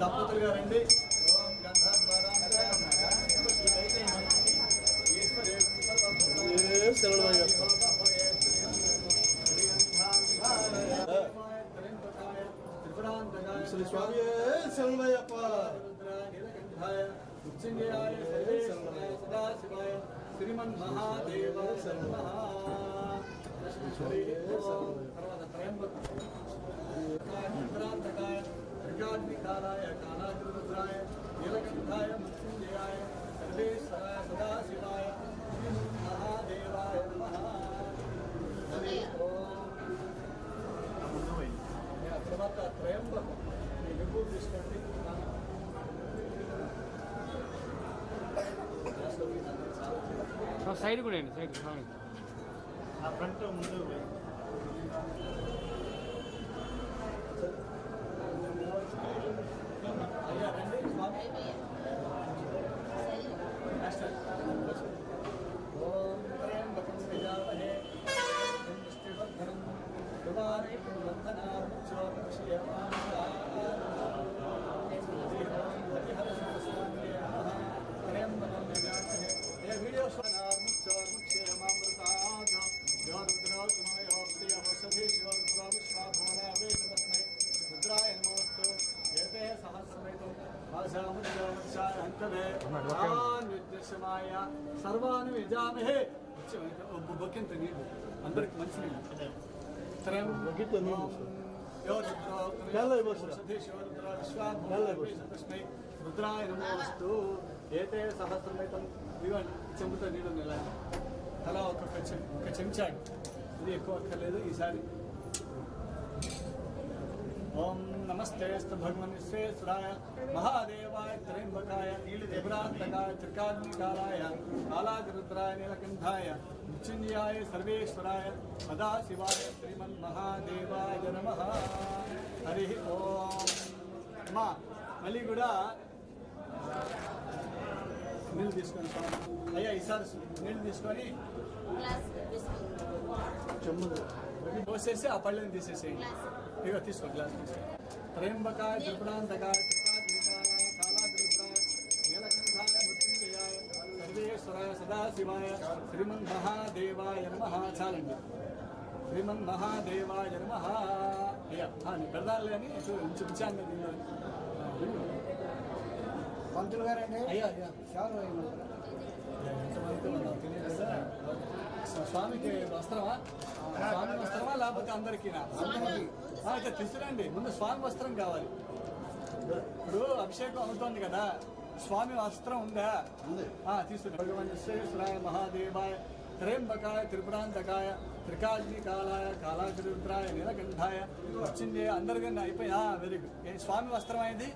దంపతులు గారండి. త్రికాగ్నికాలాయ కాలాగ్రరుద్రాయ నీలకంఠాయ మృత్యుంజయాయ సర్వేశ్వరాయ సదాశివాయ మహాదేవాయ నమః. హరి ఓం తర్వాత త్రయంబకం విభూతి తీసుకోండి. సైడ్ కూడా అండి సైడ్. ఫ్రంట్ ముందు బొక్కింత నీళ్ళు. తెల్లవి పోసిరా. తెల్లవి పోసిరా. రుద్రాయ నమోస్తు ఏతే సహస్రమైతం ఇదిగోండి చెంబుతో నీళ్ళు నెల చెం- ఒక చెంచాడు ఇది ఎక్కువ అక్కర్లేదు ఈసారి ఓం నమస్తేస్తు భగవన్ విశ్వేశ్వరాయ మహాదేవాయ త్రయంబకాయ త్రిపురాంతకాయ త్రికాగ్నికాలాయ కాలాగ్రుద్రాయ నీలకంఠాయ మృత్యుంజయాయ సర్వేశ్వరాయ సదాశివాయ శ్రీమన్ మహాదేవాయ నమ హరి ఓం అమ్మా మళ్ళీ కూడా నీళ్ళు తీసుకొని స్వామి. అయ్యా ఈసారి నీళ్ళు తీసుకొని గ్లాస్ బిస్కెట్. చెమ్ముదు పోసేసి ఆ పళ్ళని తీసేసేయండి. ఇక తీసుకో గ్లాస్ తీసుకో. త్రయంబకాయ త్రిపురాంతకాయ త్రికాగ్నికాయ కాలాగ్రుద్రాయ నీలకంఠాయ మృత్యుంజయాయ సర్వేశ్వరాయ సదాశివాయ శ్రీమన్ మహాదేవాయ నమ. చాలండి. శ్రీమన్ మహాదేవాయ నమ అయ్యా పెడదాలి అని చూపించాను పంతులు గారండి? అయ్యా అయ్యా. షాలు స్వామికి వస్త్రమా? స్వామి వస్త్రమా? లేకపోతే అందరికీనా? ఆ, అయితే తీసుకురండి. ముందు స్వామి వస్త్రం కావాలి. ఇప్పుడు అభిషేకం అవుతోంది కదా. స్వామి వస్త్రం ఉందా? తీసుకురండి. భగవాన్ మహాదేవాయ త్రయంబకాయ త్రిపురాంతకాయ త్రికాగ్నికాలాయ కాలాగ్రుద్రాయ నీలకంఠాయ వచ్చింది అందరికన్నా అయిపోయా వెరీ గుడ్ ఏ స్వామి వస్త్రం అయింది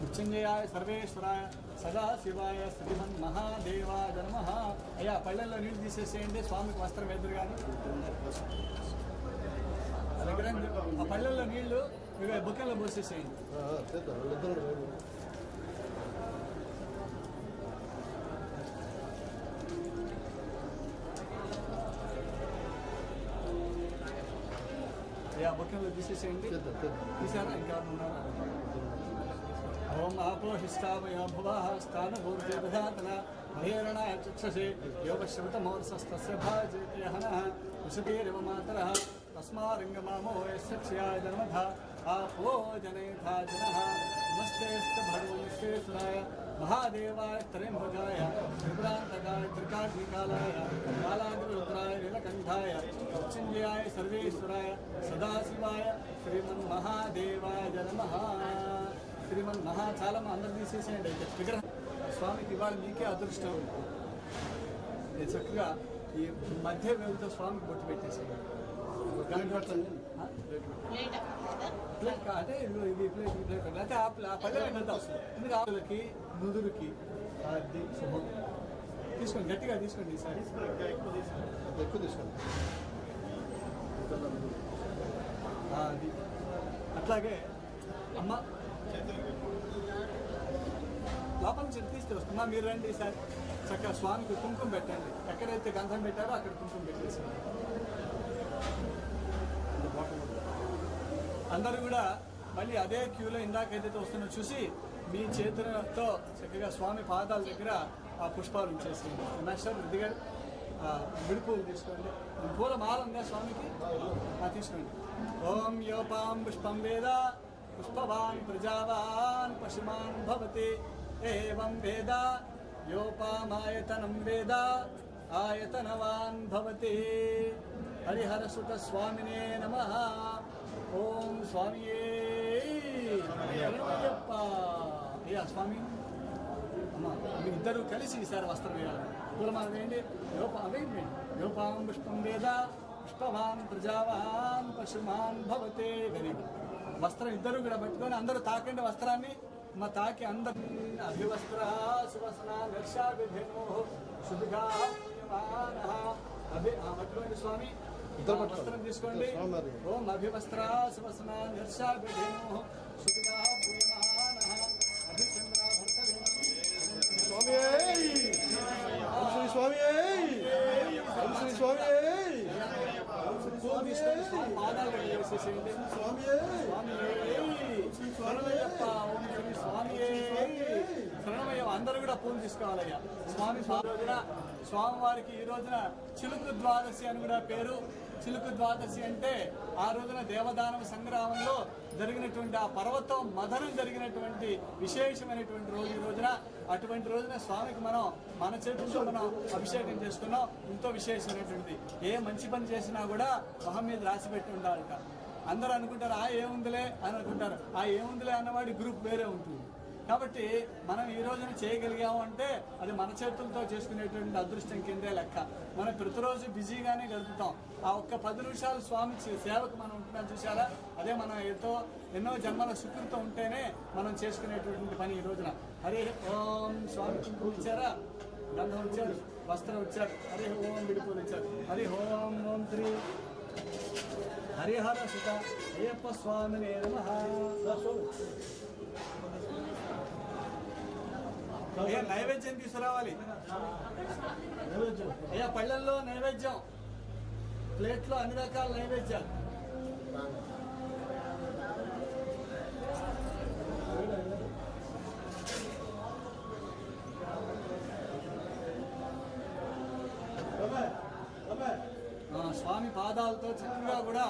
మృత్యుంజయాయ సర్వేశ్వరాయ సదాశివాయ శ్రీమన్ మహాదేవాయ నమ. అయ్యా పళ్ళల్లో నీళ్ళు తీసేసేయండి. స్వామికి వస్త్రం ఎదురు కానీ దగ్గర ఆ పళ్ళల్లో నీళ్లు ఇక బుక్కల్లో పోసేసేయండి చేద్దాం వాళ్ళిద్దరు అయ్యా బుక్కల్లో తీసేసేయండి చేద్దాం చేద్దాం తీసారా ఇంకా ఉన్నారా ఓం ఆపోహిష్టామయ భువః స్థానభూర్తి దధాతన మహేరణాయ చక్షసే యోగశ్రవతమోర్సస్తస్య భాజేతి హనః వసతిరివ మాతరः తస్మారంగమామో యస్య క్షయాయ జన్మధ ఆపో జనేథా జనः నమస్తేస్తు భగవన్ విశ్వేశ్వరాయ మహాదేవాయ త్రయంబకాయ త్రిపురాంతకాయ త్రికాగ్నికాలాయ కాలాగ్రరుద్రాయ నీలకంఠాయ మృత్యుంజయాయ సర్వేశ్వరాయ సదాశివాయ శ్రీమన్మహాదేవాయ నమః శ్రీమన్ మహా చాలా అందరు తీసేసేయండి అయితే విగ్రహం స్వామికి ఇవాళ మీకే అదృష్టం నేను చక్కగా ఈ మధ్య వేలుతో స్వామికి బొట్టు పెట్టేసేయండి అంటే ఇది ఇది ప్లేట్ ప్లేట్ అంటే ఆ ప్లే- ఆ వస్తుంది. ఎందుకు ఆవులకి నుదురుకి అది తీసుకోండి గట్టిగా తీసుకోండి ఈసారి ఎక్కువ తీసుకోండి. అది. అట్లాగే అమ్మ లోపల నుంచి తీస్తే వస్తున్నా మీరు రండి ఈసారి చక్కగా స్వామికి కుంకుమ పెట్టండి. ఎక్కడైతే గంధం పెట్టారో అక్కడ కుంకుమ పెట్టేసి అందరూ కూడా మళ్ళీ అదే క్యూలో ఇందాక ఏదైతే వస్తుందో చూసి మీ చేతులతో చక్కగా స్వామి పాదాల దగ్గర ఆ పుష్పాలు ఉంచేసి మాస్టర్ దిగారు విడుపులు తీసుకోండి. పూల మాల ఉందా స్వామికి? ఆ, తీసుకోండి. ఓం యోపాం పుష్పం వేద పుష్పవాన్ ప్రజావాన్ పశుమాన్ భవతి. ఏవం వేద యోపామాయతనం వేద ఆయతనవాన్ భవతి. హరిహరసుత స్వామినే నమ. ఓం స్వామియే. అయ్యప్ప. అయ్యా స్వామి? అమ్మ మీ ఇద్దరు కలిసి ఈసారి వస్త్రం వేయాలి. పూలమాల వేయండి యోపా వేయండి యోపాం పుష్పం వేద పుష్పవాన్ ప్రజావాన్ పశుమాన్ భవతే. గరీబ్ వస్త్రం ఇద్దరు కూడా పట్టుకొని అందరూ తాకండి వస్త్రాన్ని. మా తాకి అందరు. అభివస్త్ర సువసన దర్శాభిధేనో శుభిగా అభి ఆ, పట్టుకోండి స్వామి. వస్త్రం తీసుకోండి స్వామి. ఓం అభివస్త్ర సువసన దర్శాభిధేనో శుభిగా పూయమాన అభిచంద్ర భర్తవేణం స్వామి స్వామి స్వామి. స్వామి పాదాలు చేసేసేయండి స్వామి. శరణమయ్యప్ప ఓం శ్రీ స్వామియే శరణమయ్య అందరూ కూడా పూలు తీసుకోవాలయ్యా. స్వామి పా- రోజున స్వామివారికి ఈ రోజున చిలుకు ద్వాదశి అని కూడా పేరు. చిలుకు ద్వాదశి అంటే ఆ రోజున దేవదానవ సంగ్రామంలో జరిగినటువంటి ఆ పర్వతం మదనం జరిగినటువంటి విశేషమైనటువంటి రోజు ఈ రోజున. అటువంటి రోజున స్వామికి మనం మన చేతులతో మనం అభిషేకం చేసుకున్నాం ఎంతో విశేషమైనటువంటిది. ఏ మంచి పని చేసినా కూడా మొహం మీద రాసి పెట్టి ఉండాలట. అందరూ అనుకుంటారు ఆ ఏముందిలే అని అనుకుంటారు. ఆ ఏముందిలే అన్నవాడి గ్రూప్ వేరే ఉంటుంది. కాబట్టి మనం ఈ రోజున చేయగలిగాము అంటే అది మన చేతులతో చేసుకునేటువంటి అదృష్టం కిందే లెక్క. మనం ప్రతిరోజు బిజీగానే గడుపుతాం. ఆ ఒక్క పది నిమిషాలు స్వామి సేవకు మనం ఉంటున్నాం చూసారా అదే మనం ఎంతో ఎన్నో జన్మల సుకృతం ఉంటేనే మనం చేసుకునేటువంటి పని ఈ రోజున. హరి ఓం స్వామి కుంకుమ ఇచ్చారా? గంధం ఇచ్చారు వస్త్రం వచ్చారు హరి ఓం విడిపోలు ఇచ్చారు. హరి ఓం ఓం శ్రీ హరిహర సుత. అయ్యప్ప స్వామిని నమః. అయ్యా నైవేద్యం తీసుకురావాలి. అయ్యా పళ్ళల్లో నైవేద్యం. ప్లేట్లో అన్ని రకాల నైవేద్యాలు. స్వామి పాదాలతో చక్కగా కూడా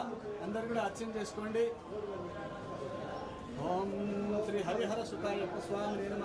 అందరు కూడా అర్చన చేసుకోండి. ఓం శ్రీ హరిహర సుఖాయ స్వామి నమ.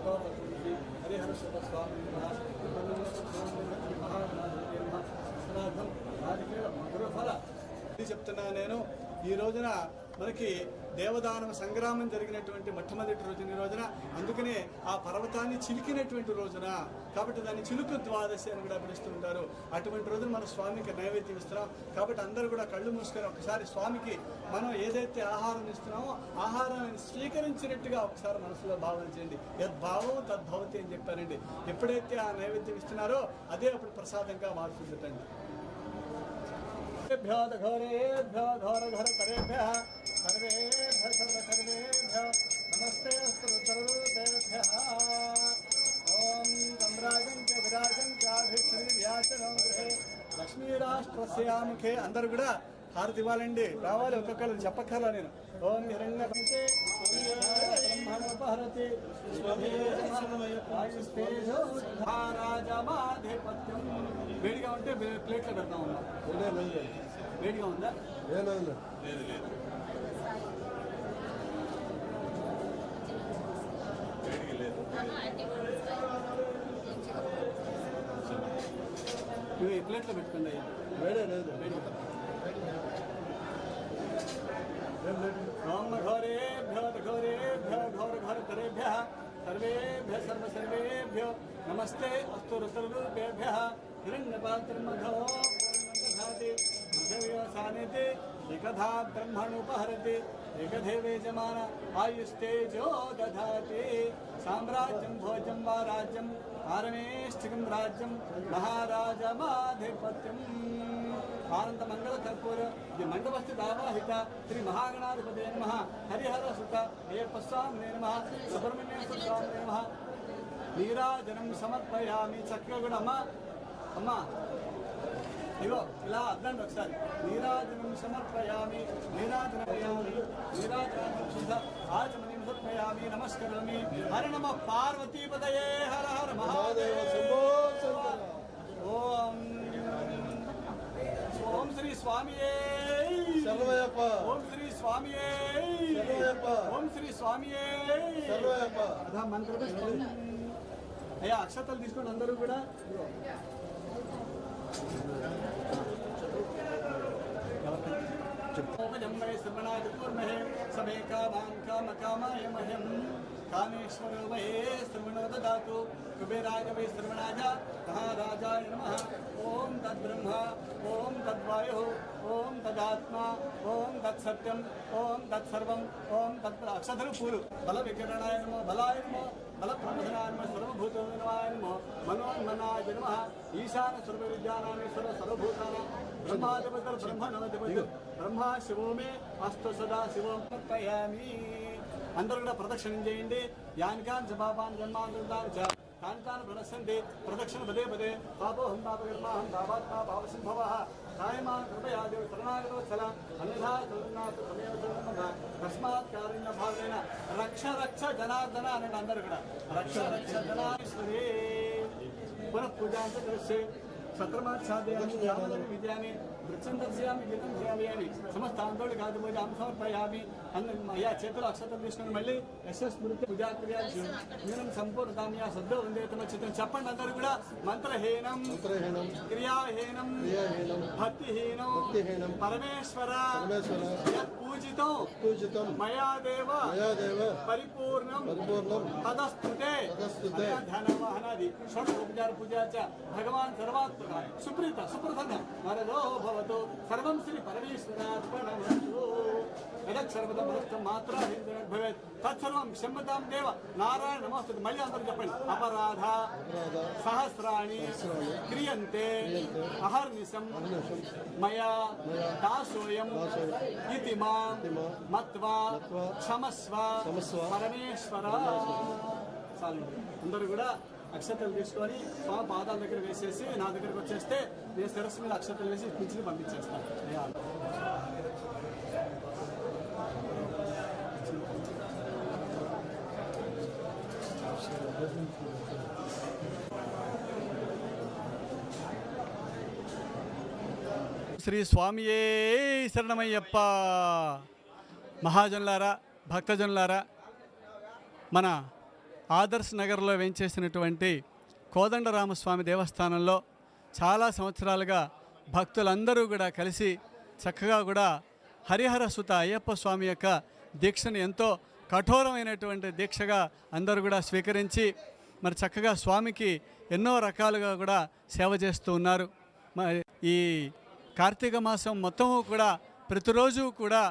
స్వామి ఓం శ్రీ స్వామి ఓం శ్రీ స్వామి చెప్తున్నా నేను ఈ రోజున మనకి దేవదానవ సంగ్రామం జరిగినటువంటి మొట్టమొదటి రోజున ఈ రోజున అందుకనే ఆ పర్వతాన్ని చిలికినటువంటి రోజున కాబట్టి దాన్ని చిలుకు ద్వాదశి అని కూడా పిలుస్తూ ఉంటారు. అటువంటి రోజున మన స్వామికి నైవేద్యం ఇస్తున్నాం. కాబట్టి అందరూ కూడా కళ్ళు మూసుకొని ఒకసారి స్వామికి మనం ఏదైతే ఆహారం ఇస్తున్నామో ఆహారాన్ని స్వీకరించినట్టుగా ఒకసారి మనసులో భావన చేయండి. యద్భావం తద్భవతి అని చెప్పారండి. ఎప్పుడైతే ఆ నైవేద్యం ఇస్తున్నారో అదే అప్పుడు ప్రసాదంగా మారుతుందటండి. भ्यो सर्वेभ्य सर्वसर्वेभ्य नमस्ते अस्तु सर्वदेभ्यः ॐ सम्राजं च विराजं चाभिक्षणिर्याचनं गृहे लक्ष्मीराष्ट्रस्यामुखे अन्तर्गुड హారతి ఇవ్వాలండి. రావాలి ఒక్కొక్కరు చెప్పక్కర్లా నేను. ఓం రాజమాధిపత్యం వేడిగా ఉంటే ప్లేట్లో పెడతాం ఉన్నాం వేడిగా ఉందా? అంటే ఇవి ప్లేట్లో పెట్టుకోండి అయ్యా. వేడే లేదు. ओम घोरेभ्यो घोरेभ्यो घोर घोर घरेभ्यः सर्वेभ्य सर्व सर्वेभ्यो नमस्ते अस्तु ऋतुर्भ्यः हिरण्यपात्रमघो सानिधि एकधा ब्रह्मणुपहरति एकधेवे जमान आयुस्तेजो दधाति। साम्राज्यं भोजं वा राज्यम आरमेष्ठिकं राज्यं, महाराजमाधिपत्यम्। ఆనంద మంగళ కర్పూర ఇది మండపస్థిత ఆవాహిత శ్రీ మహాగణాధిపతి నమ హరిహర సుత అయ్యప్ప స్వామి నమ సుబ్రహ్మణ్యేశ్వర స్వామి నమ నీరాజనం సమర్పయామి చక్కగా కూడా అమ్మ అమ్మ ఇగో ఇలా అర్థండి ఒకసారి నీరాజనం సమర్పయామి నీరాజనమయామి నీరాజనం శుద్ధ ఆచమనం సమర్పయామి నమస్కరోమి హర నమ పార్వతీపదయే హర హర మహాదేవ శంభో ఓం శ్రీ స్వామియే శరణమయ్యప్ప ఓం శ్రీ స్వామియే శరణమయ్యప్ప ఓం శ్రీ స్వామియే శరణమయ్యప్ప అదా మంత్రం అయ్యా అక్షతలు తీసుకోండి అందరూ కూడా జంబై శ్రవణాదిపూర్మహే సమే కామాన్ కామ కామాయ మహ్యం కామేశ్వరో మహే శ్రవణో దదాతు కుబేరాయ వై శ్రవణాయ మహారాజాయ నమః. ఓం తద్బ్రహ్మ ఓం తద్వాయు ఓం తదాత్మ ఓం తత్సత్యం ఓం తత్సర్వం ఓం తత్ అక్షతలు పూలు బల వికిరణాయ నమో బలాయ నమో బల ప్రమథనాయ నమో సర్వభూతనాయ నమో మనోన్మనాయ నమః. ఈశాన సర్వ విద్యానామేశ్వర సర్వభూతానాం బ్రహ్మాధిపతి బ్రహ్మణోధిపతి బ్రహ్మ శివోమే అస్తు సదా శివం. సమర్పయామి అందరూ కూడా ప్రదక్షిణం చేయండి. యానికాన్ చ జన్మాంతృతాన్ జన్మాంతాన్ చ తాన్ తాన్ ప్రదక్షిణ పదే పదే. పాపోహం పాపకర్మాహం పాపాత్మా పాపసింభవ కాయమా కృపయా దేవ శరణాగతవత్సల అన్యథా శరణాత్ తమేవ శరణమః తస్మాత్ కారుణ్య భావేన. రక్ష రక్ష జనార్దన అనండి అందరూ కూడా. రక్ష రక్ష జనాశ్వరే పునః పూజాంత సత్రమాచ్ఛాదయామి శ్యామలని విద్యామి వృక్షం దర్శయామి గీతం చేయాలి సమస్త ఆందోళన కాదు అం సమర్పయామి అన్న అయ్యా చేతిలో అక్షతం తీసుకుని మళ్ళీ యశస్ స్మృతి పూజాక్రియాలు నేను సంపూర్ణాన్ని ఆ శబ్ద వందేతమ చిత్రం. చెప్పండి అందరూ కూడా. మంత్రహీనం క్రియాహీనం భక్తిహీనం పరమేశ్వర పూజితం పూజితం మయాదేవ మయాదేవ పరిపూర్ణం పరిపూర్ణం తదస్తుతే తదస్తుతే ధ్యానవాహనాది షడ్ భగవాన్ సర్వాత్మ సుప్రీత సుప్రసన్న. వరదో భవతు. సర్వం శ్రీ పరమేశ్వరార్పణమస్తు. యదక్షరపద భక్తం మాత్ర భవేత్. తత్సర్వం క్షమ్యతాం దేవ. నారాయణ నమస్తు. మళ్ళీ అందరూ చెప్పండి. అపరాధ సహస్రాణి క్రియంతే అహర్నిశం మయా దాసోయం ఇది మాం మత్వా క్షమస్వ పరమేశ్వర. అందరూ కూడా అక్షతలు తీసుకొని స్వామి పాదాల దగ్గర వేసేసి నా దగ్గరకు వచ్చేస్తే నేను శిరస్సు మీద అక్షతలు వేసి పిలిచి పంపించేస్తాను శ్రీ స్వామియే శరణమయ్యప్ప. మహాజనులారా భక్తజనులారా మన ఆదర్శ్ నగర్లో వేయించేసినటువంటి కోదండరామస్వామి దేవస్థానంలో చాలా సంవత్సరాలుగా భక్తులందరూ కూడా కలిసి చక్కగా కూడా హరిహర సుత అయ్యప్ప స్వామి యొక్క దీక్షను ఎంతో కఠోరమైనటువంటి దీక్షగా అందరూ కూడా స్వీకరించి మరి చక్కగా స్వామికి ఎన్నో రకాలుగా కూడా సేవ చేస్తూ ఉన్నారు. మరి ఈ కార్తీక మాసం మొత్తము కూడా ప్రతిరోజు కూడా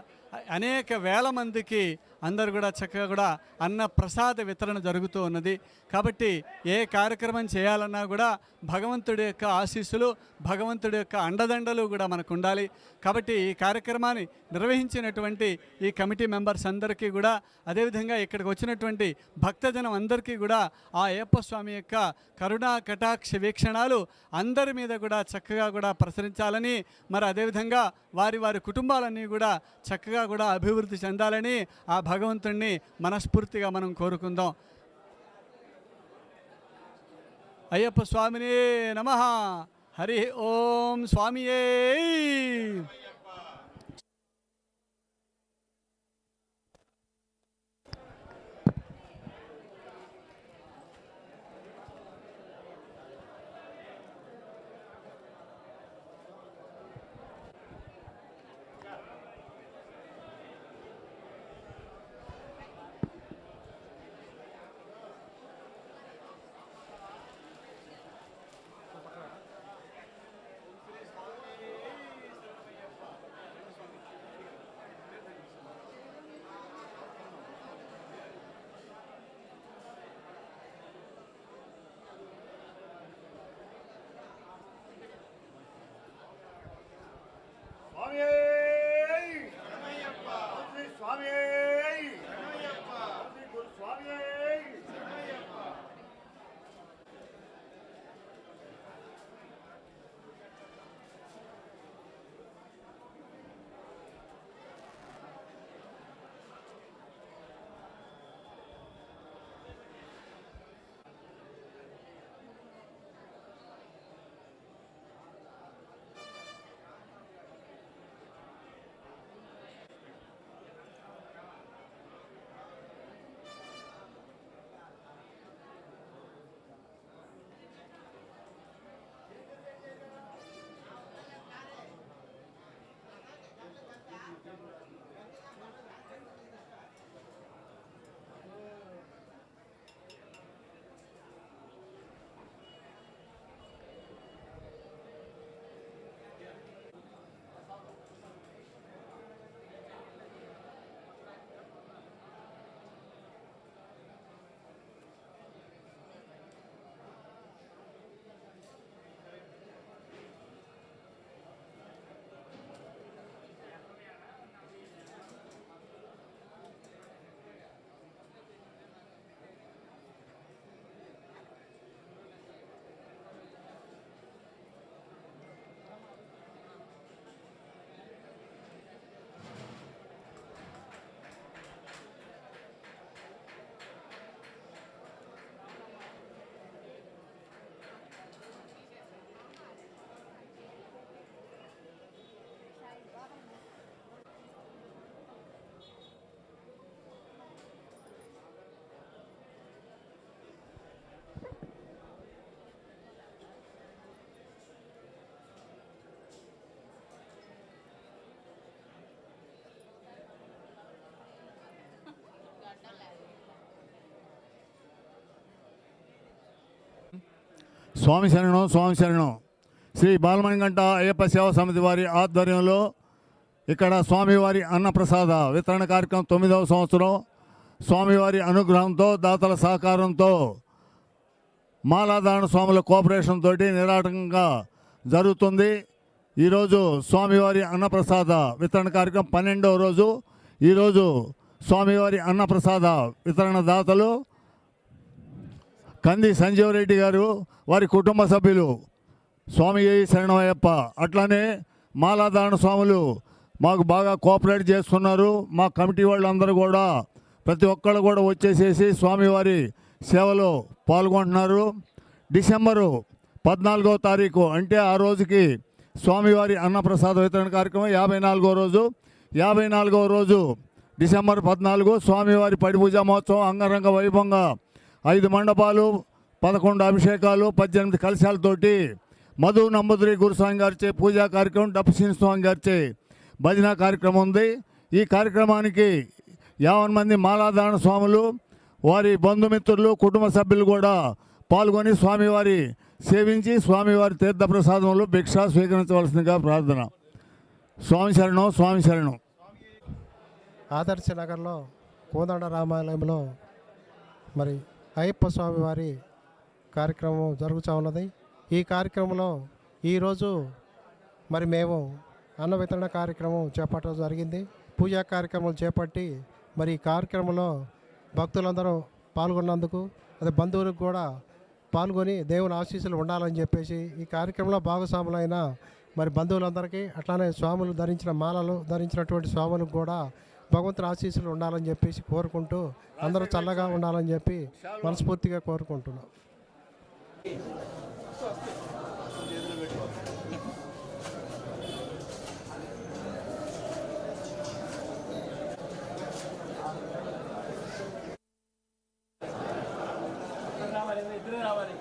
అనేక వేల మందికి అందరు కూడా చక్కగా కూడా అన్న ప్రసాద వితరణ జరుగుతూ ఉన్నది. కాబట్టి ఏ కార్యక్రమం చేయాలన్నా కూడా భగవంతుడి యొక్క ఆశీస్సులు భగవంతుడి యొక్క అండదండలు కూడా మనకు ఉండాలి కాబట్టి ఈ కార్యక్రమాన్ని నిర్వహించినటువంటి ఈ కమిటీ మెంబర్స్ అందరికీ కూడా అదేవిధంగా ఇక్కడికి వచ్చినటువంటి భక్తజనం అందరికీ కూడా ఆ అయ్యప్ప స్వామి యొక్క కరుణా కటాక్ష వీక్షణాలు అందరి మీద కూడా చక్కగా కూడా ప్రసరించాలని మరి అదేవిధంగా వారి వారి కుటుంబాలన్నీ కూడా చక్కగా కూడా అభివృద్ధి చెందాలని ఆ భగవంతుణ్ణి మనస్ఫూర్తిగా మనం కోరుకుందాం. అయ్యప్ప స్వామిని నమ. హరి ఓం స్వామియే. స్వామి శరణం స్వామి శరణం. శ్రీ బాలమణిగంట అయ్యప్ప సేవా సమితి వారి ఆధ్వర్యంలో ఇక్కడ స్వామివారి అన్నప్రసాద వితరణ కార్యక్రమం తొమ్మిదవ సంవత్సరం. స్వామివారి అనుగ్రహంతో దాతల సహకారంతో మాలాధారణ స్వాముల కోఆపరేషన్ తోటి నిరాటకంగా జరుగుతుంది. ఈరోజు స్వామివారి అన్నప్రసాద వితరణ కార్యక్రమం పన్నెండవ రోజు. ఈరోజు స్వామివారి అన్నప్రసాద వితరణ దాతలు కంది సంజీవరెడ్డి గారు వారి కుటుంబ సభ్యులు స్వామి ఏ శరణమయ్యప్ప. అట్లానే మాలాధారణ స్వాములు మాకు బాగా కోఆపరేట్ చేస్తున్నారు. మా కమిటీ వాళ్ళందరూ కూడా ప్రతి ఒక్కళ్ళు కూడా వచ్చేసేసి స్వామివారి సేవలో పాల్గొంటున్నారు. డిసెంబరు పద్నాలుగో తారీఖు అంటే ఆ రోజుకి స్వామివారి అన్నప్రసాద వితరణ కార్యక్రమం యాభై నాలుగో రోజు. యాభై నాలుగో రోజు డిసెంబర్ పద్నాలుగు స్వామివారి పడిపూజా మహోత్సవం అంగరంగ వైభవంగా ఐదు మండపాలు పదకొండు అభిషేకాలు పద్దెనిమిది కలశాలతోటి మధు నంబుద్రి గురుస్వామి గారిచే పూజా కార్యక్రమం డప్పు స్వామి గారిచే భజన కార్యక్రమం ఉంది. ఈ కార్యక్రమానికి యావన్ మంది మాలాధారణ స్వాములు వారి బంధుమిత్రులు కుటుంబ సభ్యులు కూడా పాల్గొని స్వామివారి సేవించి స్వామివారి తీర్థప్రసాదంలో భిక్ష స్వీకరించవలసిందిగా ప్రార్థన. స్వామి శరణం స్వామి శరణం. ఆదర్శ నగర్లో కోదండ రామాలయంలో మరి అయ్యప్ప స్వామి వారి కార్యక్రమం జరుగుతూ ఉన్నది. ఈ కార్యక్రమంలో ఈరోజు మరి మేము అన్న వితరణ కార్యక్రమం చేపట్టడం జరిగింది. పూజా కార్యక్రమం చేపట్టి మరి ఈ కార్యక్రమంలో భక్తులందరూ పాల్గొన్నందుకు అదే బంధువులకు కూడా పాల్గొని దేవుని ఆశీస్సులు ఉండాలని చెప్పేసి ఈ కార్యక్రమంలో భాగస్వాములైన మరి బంధువులందరికీ అట్లానే స్వాములు ధరించిన మాలలు ధరించినటువంటి స్వాములకు కూడా భగవంతుడు ఆశీస్సులు ఉండాలని చెప్పేసి కోరుకుంటూ అందరూ చల్లగా ఉండాలని చెప్పి మనస్ఫూర్తిగా కోరుకుంటున్నాం. రావాలి.